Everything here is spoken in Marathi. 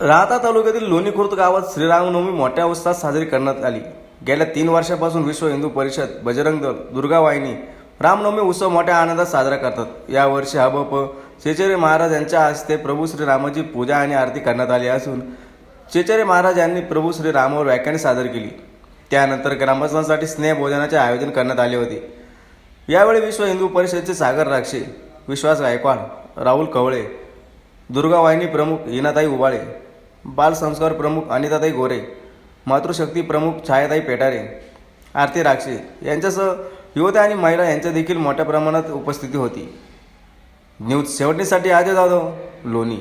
राहता तालुक्यातील लोणी खुर्द गावात श्रीरामनवमी मोठ्या उत्साहात साजरी करण्यात आली. गेल्या तीन वर्षापासून विश्व हिंदू परिषद बजरंग दल दुर्गा वाहिनी रामनवमी उत्सव मोठ्या आनंदात साजरा करतात. यावर्षी हबप चेचेरे महाराज यांच्या हस्ते प्रभू श्रीरामाची पूजा आणि आरती करण्यात आली असून चेचेरे महाराज यांनी प्रभू श्रीरामावर व्याख्याने सादर केली. त्यानंतर ग्रामस्थांसाठी स्नेहभोजनाचे आयोजन करण्यात आले होते. यावेळी विश्व हिंदू परिषदेचे सागर राक्षे विश्वास गायकवाड राहुल कवळे दुर्गा वाहिनी प्रमुख हिनाताई उबाळे बालसंस्कार प्रमुख अनिताताई गोरे मातृशक्ती प्रमुख छायाताई पेटारे आरती राक्षे यांच्यासह युवती आणि महिला यांच्या देखील मोठ्या प्रमाणात उपस्थिती होती. न्यूज सेवन्टीसाठी अजय जाधव लोणी.